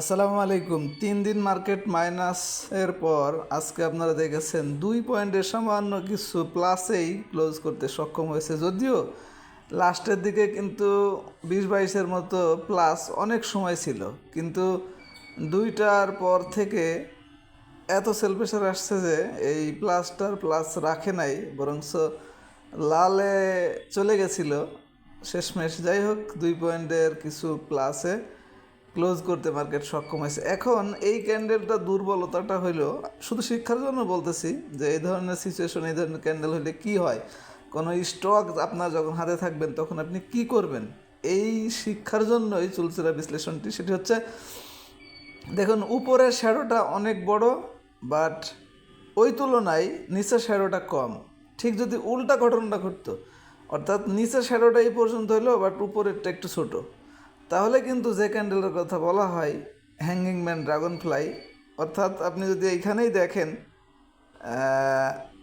আসসালামু আলাইকুম। তিন দিন মার্কেট মাইনাস এর পর আজকে আপনারা দেখেছেন দুই পয়েন্টের সামান্য কিছু প্লাসেই ক্লোজ করতে সক্ষম হয়েছে। যদিও লাস্টের দিকে কিন্তু বিশ বাইশের মতো প্লাস অনেক সময় ছিল। কিন্তু দুইটার পর থেকে এত সেল প্রেশার আসছে যে এই প্লাসটার প্লাস রাখে নাই বরংস লালে চলে গেছিল। শেষমেশ যাই হোক, দুই পয়েন্টের কিছু প্লাসে ক্লোজ করতে মার্কেট সক্ষম হয়েছে। এখন এই ক্যান্ডেলটা দুর্বলতাটা হইল, শুধু শিক্ষার জন্য বলতেছি যে এই ধরনের সিচুয়েশন এই ধরনের ক্যান্ডেল হইলে কি হয়? কোনো স্টক আপনার যখন হাতে থাকবেন, তখন আপনি কি করবেন? এই শিক্ষার জন্যই চুলচেরা বিশ্লেষণটি, সেটি হচ্ছে, দেখুন, উপরের শ্যাডোটা অনেক বড় বাট ওই তুলনায় নিচের শ্যাডোটা কম। ঠিক যদি উল্টা ঘটনাটা ঘটতো, অর্থাৎ নিচের শ্যাডোটা এই পর্যন্ত হলো বাট উপরেরটা একটু ছোট। তাহলে কিন্তু যে ক্যান্ডেলের কথা বলা হয় হ্যাঙ্গিং ম্যান ড্রাগন ফ্লাই অর্থাৎ আপনি যদি এইখানেই দেখেন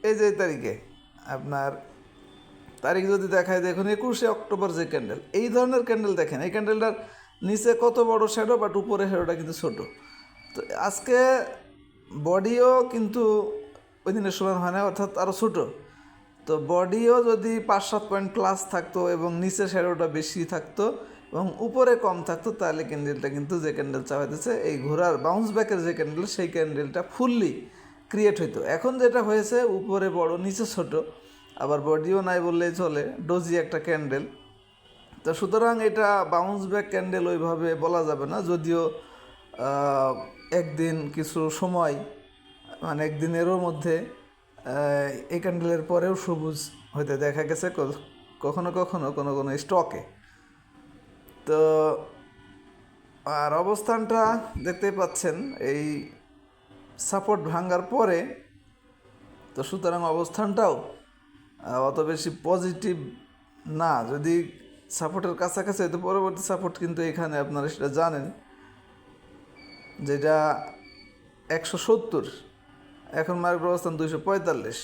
এই যে তারিখে আপনার তারিখ যদি দেখায়, দেখুন একুশে অক্টোবর যে ক্যান্ডেল এই ধরনের ক্যান্ডেল দেখেন, এই ক্যান্ডেলটার নিচে কত বড় শ্যাডো বাট উপরে শ্যাডোটা কিন্তু ছোট। তো আজকে বডিও কিন্তু ওই দিনের সমান হয় না, অর্থাৎ আরও ছোটো। তো বডিও যদি পাঁচ সাত পয়েন্ট প্লাস থাকতো এবং নিচে শ্যাডোটা বেশি থাকতো এবং উপরে কম থাকতো, তাহলে ক্যান্ডেলটা কিন্তু যে ক্যান্ডেল চাওয়াইতেছে এই ঘোরার বাউন্স ব্যাকের যে ক্যান্ডেল সেই ক্যান্ডেলটা ফুললি ক্রিয়েট হইতো। এখন যেটা হয়েছে, উপরে বড়, নিচে ছোট, আবার বডিও নাই বললেই চলে ডোজি একটা ক্যান্ডেল তো সুতরাং এটা বাউন্স ব্যাক ক্যান্ডেল ওইভাবে বলা যাবে না, যদিও একদিন কিছু সময় মানে একদিনেরও মধ্যে এই ক্যান্ডেলের পরেও সবুজ হইতে দেখা গেছে কখনো কখনো কোনো কোনো স্টকে তো আর অবস্থানটা দেখতেই পাচ্ছেন, এই সাপোর্ট ভাঙার পরে তো সুতরাং অবস্থানটাও অত বেশি পজিটিভ না। যদি সাপোর্টের কাছাকাছি হয়তো পরবর্তী সাপোর্ট কিন্তু এখানে আপনারা সেটা জানেন, যেটা একশো সত্তর, এখন মার্কেট অবস্থান দুইশো পঁয়তাল্লিশ।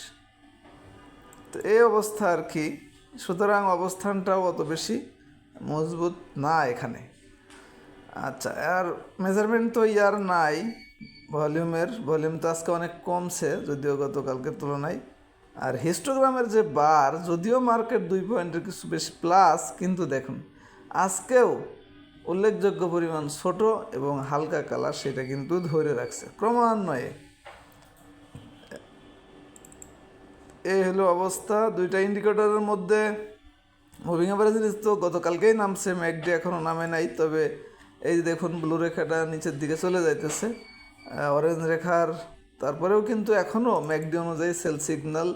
তো এই অবস্থা আর কি। সুতরাং অবস্থানটাও অত বেশি মজবুত না এখানে। আচ্ছা আর মেজারমেন্ট তো ইয়ার নাই। ভলিউমের ভলিউম তো আজকে অনেক কমছে, যদিও গতকালকের তুলনায়। আর হিস্টোগ্রামের যে বার যদিও মার্কেট দুই পয়েন্টের কিছু বেশি প্লাস কিন্তু দেখুন, আজকেও উল্লেখযোগ্য পরিমাণ ছোট এবং হালকা কালার সেটা কিন্তু ধরে রাখছে। ক্রমান্বয়ে। এই হলো অবস্থা, দুইটা ইন্ডিকেটরের মধ্যে মুভিং অ্যাভারেজ তো, গতকালকেই নামছে, ম্যাকডি এখনও নামে নাই, তবে এই দেখুন ব্লু রেখাটা নিচের দিকে চলে যাইতেছে। অরেঞ্জ রেখার, তারপরেও কিন্তু এখনও ম্যাকডি অনুযায়ী সেল সিগন্যাল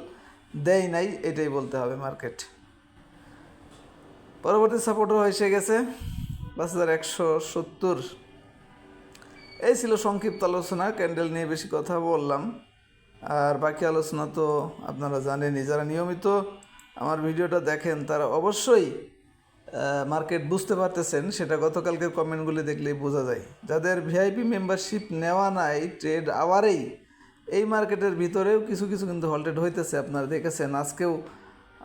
দেয় নাই, এটাই বলতে হবে মার্কেট পরবর্তী সাপোর্টও এসে গেছে, পাঁচ হাজার একশো সত্তর। এই ছিল সংক্ষিপ্ত আলোচনা ক্যান্ডেল নিয়ে বেশি কথা বললাম। আর বাকি আলোচনা তো আপনারা জানেনই, যারা নিয়মিত আমার ভিডিওটা দেখেন, তারা অবশ্যই মার্কেট বুঝতে পারতেছেন, সেটা গতকালকের কমেন্টগুলি দেখলেই বোঝা যায়। যাদের ভিআইপি মেম্বারশিপ নেওয়া নাই ট্রেড আওয়ারেই, এই মার্কেটের ভিতরেও কিছু কিছু কিন্তু হল্টেড হইতেছে আপনারা দেখেছেন। আজকেও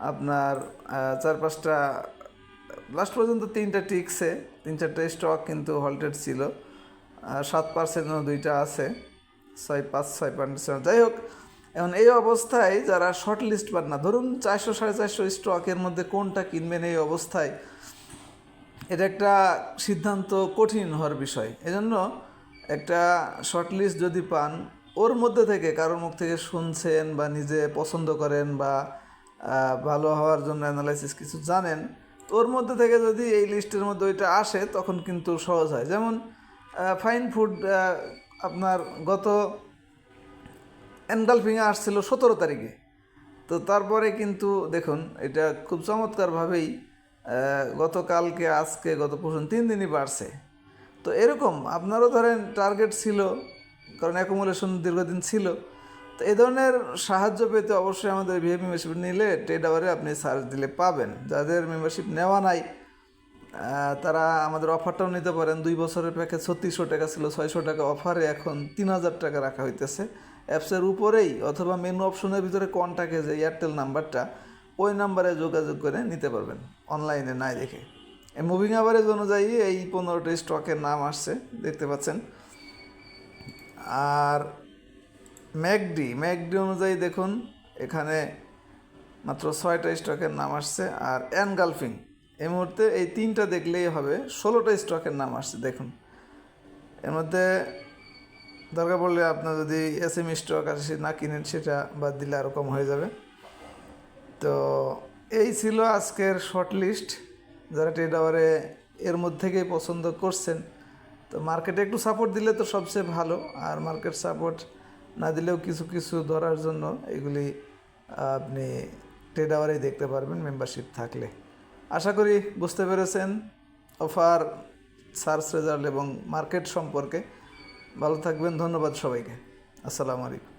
আপনার চার পাঁচটা লাস্ট পর্যন্ত তিনটা টিকছে, তিন চারটে স্টক কিন্তু হল্টেড ছিল। সাত পার্সেন্ট দুইটা আছে, ছয় পাঁচ, ছয় পার্সেন্ট যাই হোক এখন এই অবস্থায় যারা শর্ট লিস্ট পান না, ধরুন চারশো সাড়ে চারশো স্টকের মধ্যে কোনটা কিনবেন এই অবস্থায়, এটা একটা সিদ্ধান্ত কঠিন হওয়ার বিষয়। এজন্য একটা শর্ট লিস্ট যদি পান, ওর মধ্যে থেকে কারোর মুখ থেকে শুনছেন বা নিজে পছন্দ করেন বা ভালো হওয়ার জন্য অ্যানালাইসিস কিছু জানেন ওর মধ্যে থেকে যদি এই লিস্টের মধ্যে ওইটা আসে, তখন কিন্তু সহজ হয়। যেমন ফাইন ফুড আপনার গত এনগালফিংয়ে আসছিল সতেরো তারিখে। তো তারপরে কিন্তু দেখুন, এটা খুব চমৎকারভাবেই গতকালকে, আজকে, গত পরশু তিন দিনই বাড়ছে। তো এরকম আপনারও ধরেন টার্গেট ছিল, কারণ অ্যাকুমুলেশন দীর্ঘদিন ছিল। তো এ ধরনের সাহায্য পেতে অবশ্যই আমাদের ভিআইপি মেম্বারশিপ নিলে ট্রেড আওয়ারে আপনি সার্চ দিলে পাবেন। যাদের মেম্বারশিপ নেওয়া নাই তারা আমাদের অফারটাও নিতে পারেন। দুই বছরের প্যাকেজ ছত্রিশশো টাকা ছিল, ছয়শো টাকা অফারে এখন তিন হাজার টাকা রাখা হইতেছে। অ্যাপসের উপরেই অথবা মেনু অপশনের ভিতরে কন্ট্যাক্টে যে এয়ারটেল নাম্বারটা, ওই নাম্বারে যোগাযোগ করে নিতে পারবেন অনলাইনে নাই দেখে। মুভিং অ্যাভারেজ অনুযায়ী এই পনেরোটি স্টকের নাম আসছে, দেখতে পাচ্ছেন। আর ম্যাকডি ম্যাকডি অনুযায়ী দেখুন, এখানে মাত্র ছয়টা স্টকের নাম আসছে। আর এনগালফিং এই মুহূর্তে এই তিনটা দেখলেই হবে, ষোলোটা স্টকের নাম আসছে, দেখুন। এর মধ্যে দরকার পড়লে আপনার যদি এসএম স্টক আছে না কিনেন, সেটা বাদ দিলে আরও কম হয়ে যাবে। তো এই ছিল আজকের শর্ট লিস্ট যারা ট্রেড আওয়ারে এর মধ্যে থেকেই পছন্দ করছেন, তো মার্কেটে একটু সাপোর্ট দিলে তো সবচেয়ে ভালো। আর মার্কেট সাপোর্ট না দিলেও কিছু কিছু ধরার জন্য এগুলি আপনি ট্রেড আওয়ারেই দেখতে পারবেন মেম্বারশিপ থাকলে। আশা করি বুঝতে পেরেছেন। অফার সার্চ রেজাল্ট এবং মার্কেট সম্পর্কে। ভালো থাকবেন ধন্যবাদ সবাইকে। আসসালামু আলাইকুম।